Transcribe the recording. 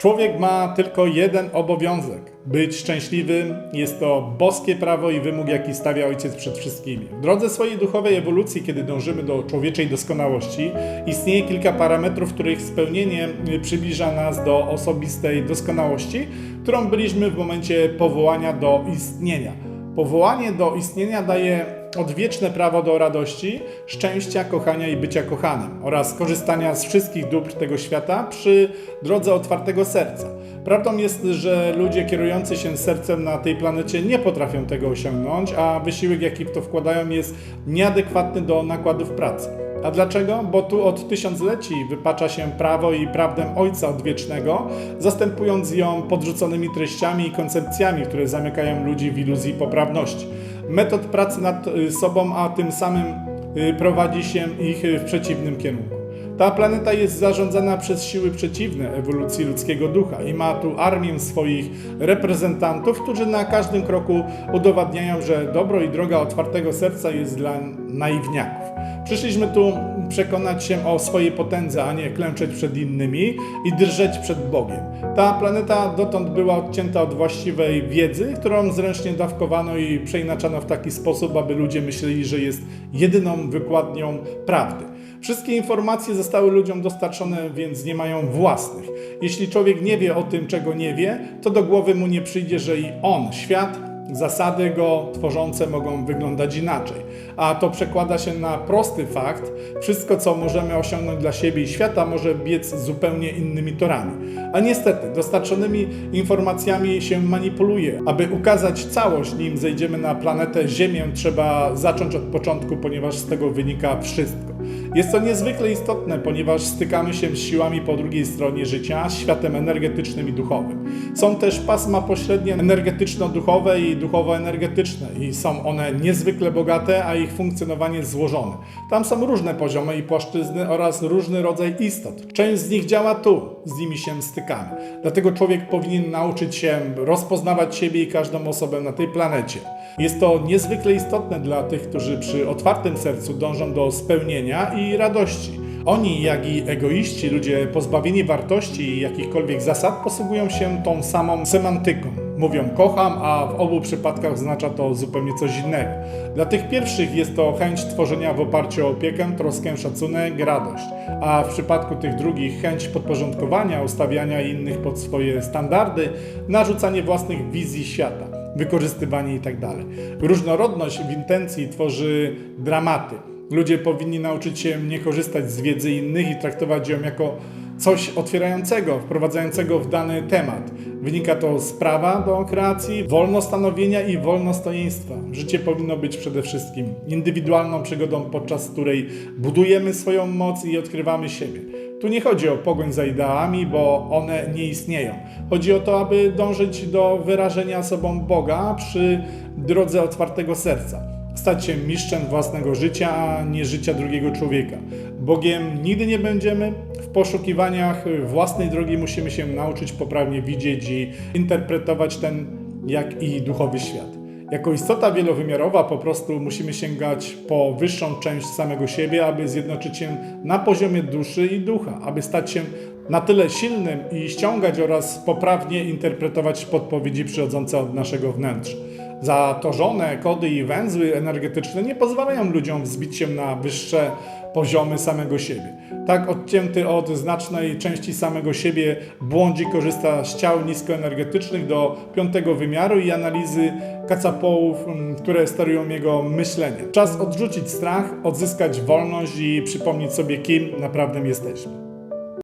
Człowiek ma tylko jeden obowiązek być szczęśliwym. Jest to boskie prawo i wymóg, jaki stawia ojciec przed wszystkimi. W drodze swojej duchowej ewolucji, kiedy dążymy do człowieczej doskonałości, istnieje kilka parametrów, których spełnienie przybliża nas do osobistej doskonałości, którą byliśmy w momencie powołania do istnienia. Powołanie do istnienia daje odwieczne prawo do radości, szczęścia, kochania i bycia kochanym oraz korzystania z wszystkich dóbr tego świata przy drodze otwartego serca. Prawdą jest, że ludzie kierujący się sercem na tej planecie nie potrafią tego osiągnąć, a wysiłek, jaki w to wkładają, jest nieadekwatny do nakładów pracy. A dlaczego? Bo tu od tysiącleci wypacza się prawo i prawdę Ojca Odwiecznego, zastępując ją podrzuconymi treściami i koncepcjami, które zamykają ludzi w iluzji poprawności. Metod pracy nad y, sobą, a tym samym y, prowadzi się ich y, w przeciwnym kierunku. Ta planeta jest zarządzana przez siły przeciwne ewolucji ludzkiego ducha i ma tu armię swoich reprezentantów, którzy na każdym kroku udowadniają, że dobro i droga otwartego serca jest dla naiwniaków. Przyszliśmy tu przekonać się o swojej potędze, a nie klęczeć przed innymi i drżeć przed Bogiem. Ta planeta dotąd była odcięta od właściwej wiedzy, którą zręcznie dawkowano i przeinaczano w taki sposób, aby ludzie myśleli, że jest jedyną wykładnią prawdy. Wszystkie informacje zostały ludziom dostarczone, więc nie mają własnych. Jeśli człowiek nie wie o tym, czego nie wie, to do głowy mu nie przyjdzie, że i on, świat, zasady go tworzące mogą wyglądać inaczej. A to przekłada się na prosty fakt: wszystko, co możemy osiągnąć dla siebie i świata, może biec zupełnie innymi torami. A niestety, dostarczonymi informacjami się manipuluje. Aby ukazać całość, nim zejdziemy na planetę Ziemię, trzeba zacząć od początku, ponieważ z tego wynika wszystko. Jest to niezwykle istotne, ponieważ stykamy się z siłami po drugiej stronie życia, światem energetycznym i duchowym. Są też pasma pośrednie energetyczno-duchowe i duchowo-energetyczne i są one niezwykle bogate, a ich funkcjonowanie złożone. Tam są różne poziomy i płaszczyzny oraz różny rodzaj istot. Część z nich działa tu, z nimi się stykamy. Dlatego człowiek powinien nauczyć się rozpoznawać siebie i każdą osobę na tej planecie. Jest to niezwykle istotne dla tych, którzy przy otwartym sercu dążą do spełnienia i radości. Oni, jak i egoiści, ludzie pozbawieni wartości i jakichkolwiek zasad, posługują się tą samą semantyką. Mówią kocham, a w obu przypadkach oznacza to zupełnie coś innego. Dla tych pierwszych jest to chęć tworzenia w oparciu o opiekę, troskę, szacunek, radość, a w przypadku tych drugich chęć podporządkowania, ustawiania innych pod swoje standardy, narzucanie własnych wizji świata wykorzystywanie itd. Różnorodność w intencji tworzy dramaty. Ludzie powinni nauczyć się nie korzystać z wiedzy innych i traktować ją jako coś otwierającego, wprowadzającego w dany temat. Wynika to z prawa do kreacji, wolnostanowienia i wolnostojeństwa. Życie powinno być przede wszystkim indywidualną przygodą, podczas której budujemy swoją moc i odkrywamy siebie. Tu nie chodzi o pogoń za ideałami, bo one nie istnieją. Chodzi o to, aby dążyć do wyrażenia sobą Boga przy drodze otwartego serca. Stać się mistrzem własnego życia, a nie życia drugiego człowieka. Bogiem nigdy nie będziemy. W poszukiwaniach własnej drogi musimy się nauczyć poprawnie widzieć i interpretować ten, jak i duchowy świat. Jako istota wielowymiarowa po prostu musimy sięgać po wyższą część samego siebie, aby zjednoczyć się na poziomie duszy i ducha, aby stać się na tyle silnym i ściągać oraz poprawnie interpretować podpowiedzi przychodzące od naszego wnętrza. Zatorzone kody i węzły energetyczne nie pozwalają ludziom wzbić się na wyższe poziomy samego siebie. Tak odcięty od znacznej części samego siebie błądzi korzysta z ciał niskoenergetycznych do piątego wymiaru i analizy kacapołów, mm, które sterują jego myśleniem. Czas odrzucić strach, odzyskać wolność i przypomnieć sobie, kim naprawdę jesteśmy.